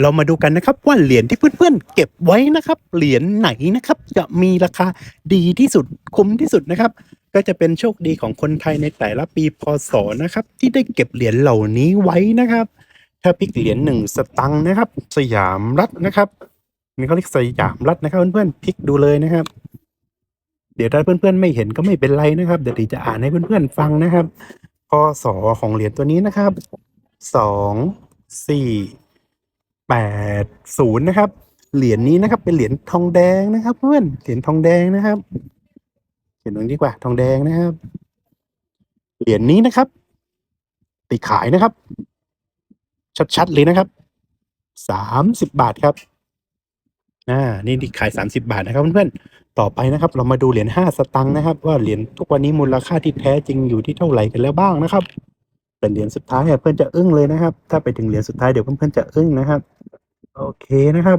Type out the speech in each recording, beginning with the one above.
เรามาดูกันนะครับว่าเหรียญที่เพื่อนๆเก็บไว้นะครับ เหรียญไหนนะครับ จะมีราคาดีที่สุดคุ้มที่สุดนะครับ ก็จะเป็นโชคดีของคนไทยในแต่ละปีพศนะครับ ที่ได้เก็บเหรียญเหล่านี้ไว้นะครับ ถ้าพิกเหรียญหนึ่งสตังค์นะครับ สยามรัฐนะครับนี่เขาเรียกสยามรัฐนะครับ เพื่อนๆพลิกดูเลยนะครับ เดี๋ยวถ้าเพื่อนๆไม่เห็นก็ไม่เป็นไรนะครับ เดี๋ยวตีจะอ่านให้เพื่อนๆฟังนะครับพศของเหรียญตัวนี้นะครับสองสี่ แปดศูนะครับ เหรียญนี้นะครับ เป็นเหรียญทองแดงนะครับ เพื่อนเหรียญทองแดงนะครับเขียนตรงนี้ดีกว่า ทองแดงนะครับ เหรียญนี้นะครับตีขายนะครับ ชัดๆเลยนะครับสามสิบบาทครับอ่านี่ที่ขายสามสิบาทนะครับเพื่อนๆต่อไปนะครับ เรามาดูเหรียญห้าสตังค์นะครับ ว่าเหรียญทุกวันนี้มูลค่าที่แท้จริงอยู่ที่เท่าไหร่กันแล้วบ้างนะครับ เป็นเหรียญสุดท้ายเพื่อนจะอึ้งเลยนะครับ ถ้าไปถึงเหรียญสุดท้ายเดี๋ยวเพื่อนๆจะอึ้งนะครับ โอเคนะครับ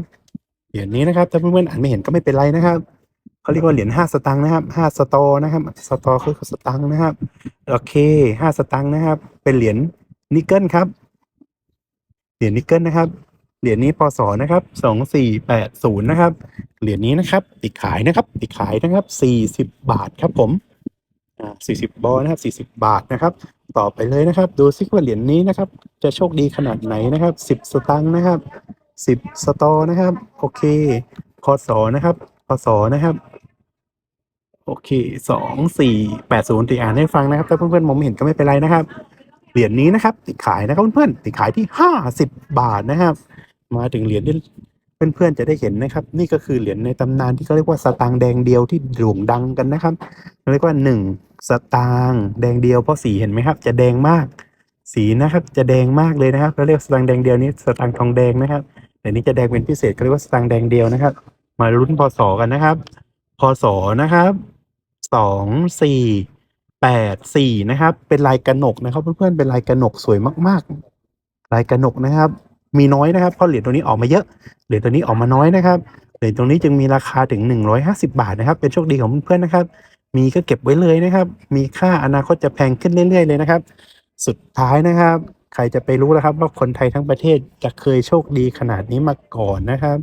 เหรียญนี้นะครับถ้าเพื่อนๆอ่านไม่เห็นก็ไม่เป็นไรนะครับเขาเรียกว่าเหรียญห้าสตังค์นะครับห้าสตอนะครับสตอคือสตังค์นะครับโอเคห้าสตังค์นะครับ เป็นเหรียญนิกเกิลครับเหรียญนิกเกิลนะครับเหรียญนี้พศนะครับสองสี่แปดศูนย์นะครับเหรียญนี้นะครับติดขายนะครับติดขายนะครับสี่สิบบาทครับผม อ่าสี่สิบบอนะครับสี่สิบบาทนะครับต่อไปเลยนะครับ ดูซิว่าเหรียญนี้นะครับ จะโชคดีขนาดไหนนะครับสิบสตังค์นะครับสิบสตอนะครับ โอเคพศนะครับพศนะครับโอเคสองสี่แปดศูนย์ตีอ่านให้ฟังนะครับ ถ้าเพื่อนๆมองไม่เห็นก็ไม่เป็นไรนะครับ เหรียญนี้นะครับ ติดขายนะครับเพื่อนๆติดขายที่ห้าสิบบาทนะครับ มาถึงเหรียญที่ เพื่อนๆจะได้เห็นนะครับ นี่ก็คือเหรียญในตำนานที่เขาเรียกว่าสตางค์แดงเดียวที่โด่งดังกันนะครับเรียกว่าหนึ่งสตางค์แดงเดียวเพราะสีเห็นไหมครับ จะแดงมาก สีนะครับจะแดงมากเลยนะครับเราเรียกสตางค์แดงเดียวนี้สตางค์ทองแดงนะครับแต่นี้จะแดงเป็นพิเศษเขาเรียกว่าสตางค์แดงเดียวนะครับ มาลุ้นพศกันนะครับพศนะครับสองสี่แปดสี่นะครับ เป็นลายกระหนกนะครับ เพื่อนๆเป็นลายกระหนกสวยมาก ๆ ลายกระหนกนะครับ มีน้อยนะครับเพราะเหรียญตัวนี้ออกมาเยอะเหรียญตัวนี้ออกมาน้อยนะครับเหรียญตรงนี้จึงมีราคาถึงหนึ่งร้อยห้าสิบาทนะครับ เป็นโชคดีของเพื่อนๆนะครับ มีก็เก็บไว้เลยนะครับ มีค่าอนาคตจะแพงขึ้นเรื่อยๆเลยนะครับ สุดท้ายนะครับ ใครจะไปรู้นะครับ ว่าคนไทยทั้งประเทศจะเคยโชคดีขนาดนี้มาก่อนนะครับ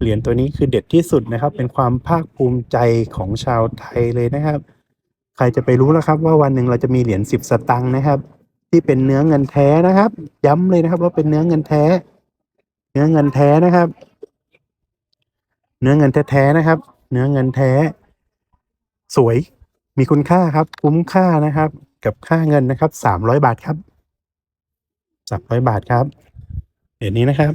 เหรียญตัวนี้คือเด็ดที่สุดนะครับ เป็นความภาคภูมิใจของชาวไทยเลยนะครับ ใครจะไปรู้แล้วครับ ว่าวันหนึ่งเราจะมีเหรียญสิบสตังค์นะครับ ที่เป็นเนื้อเงินแท้นะครับ ย้ำเลยนะครับว่าเป็นเนื้อเงินแท้ เนื้อเงินแท้นะครับ เนื้อเงินแท้ๆนะครับ เนื้อเงินแท้ สวยมีคุณค่าครับ คุ้มค่านะครับ กับค่าเงินนะครับสามร้อยบาทครับสามร้อยบาทครับเหรียญนี้นะครับ